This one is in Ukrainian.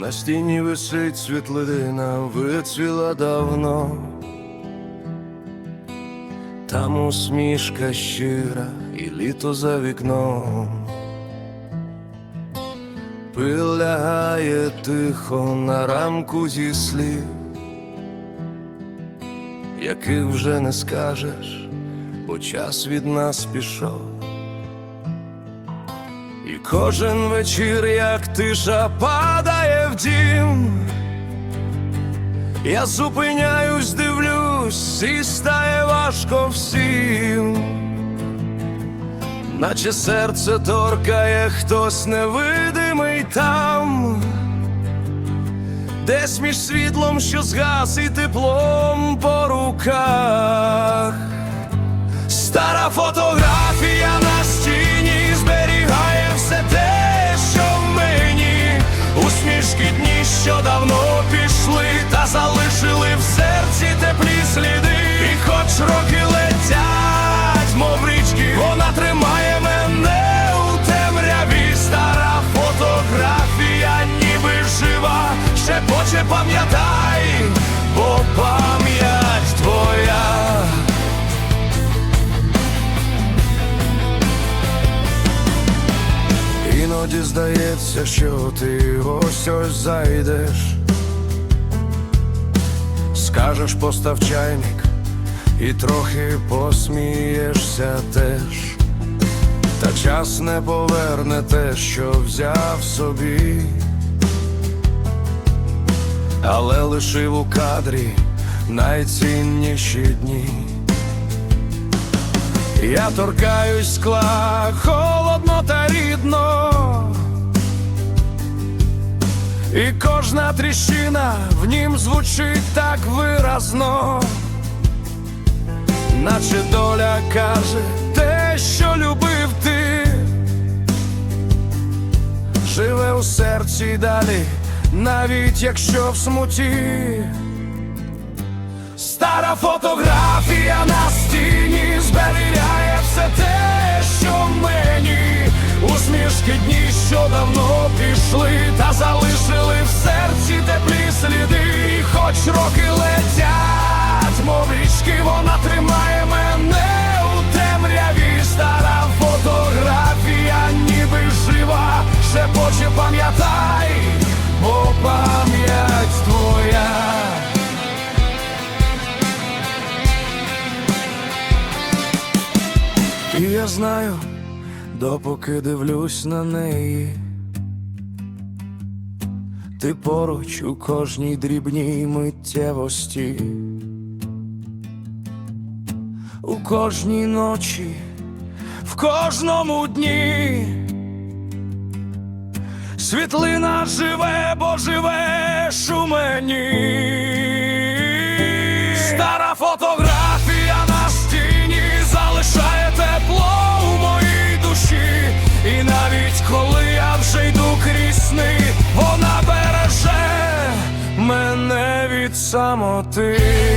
На стіні висить світлина, вицвіла давно. Там усмішка щира і літо за вікном. Пил лягає тихо на рамку зі слів, яких вже не скажеш, бо час від нас пішов. І кожен вечір, як тиша падає в дім, я зупиняюсь, дивлюсь, і стає важко всім, наче серце торкає хтось невидимий там, десь між світлом, що згас, і теплом по руках. Стара фотографія хоче пам'ятай, бо пам'ять твоя. Іноді здається, що ти ось ось зайдеш, скажеш постав чайник і трохи посмієшся теж, та час не поверне те, що взяв собі, але лишив у кадрі найцінніші дні. Я торкаюсь скла холодно та рідно, і кожна тріщина в нім звучить так виразно, наче доля каже те, що любив ти, живе у серці далі, навіть якщо в смуті. Стара фотографія на стіні зберігає все те, що мені. Усмішки дні, що давно пішли, та залишили в серці теплі сліди. Хоч роки летять, мов річки, вона тримає І я знаю, допоки дивлюсь на неї, ти поруч у кожній дрібній миттєвості, у кожній ночі, в кожному дні. Світлина живе, бо живеш у мені. Самоти.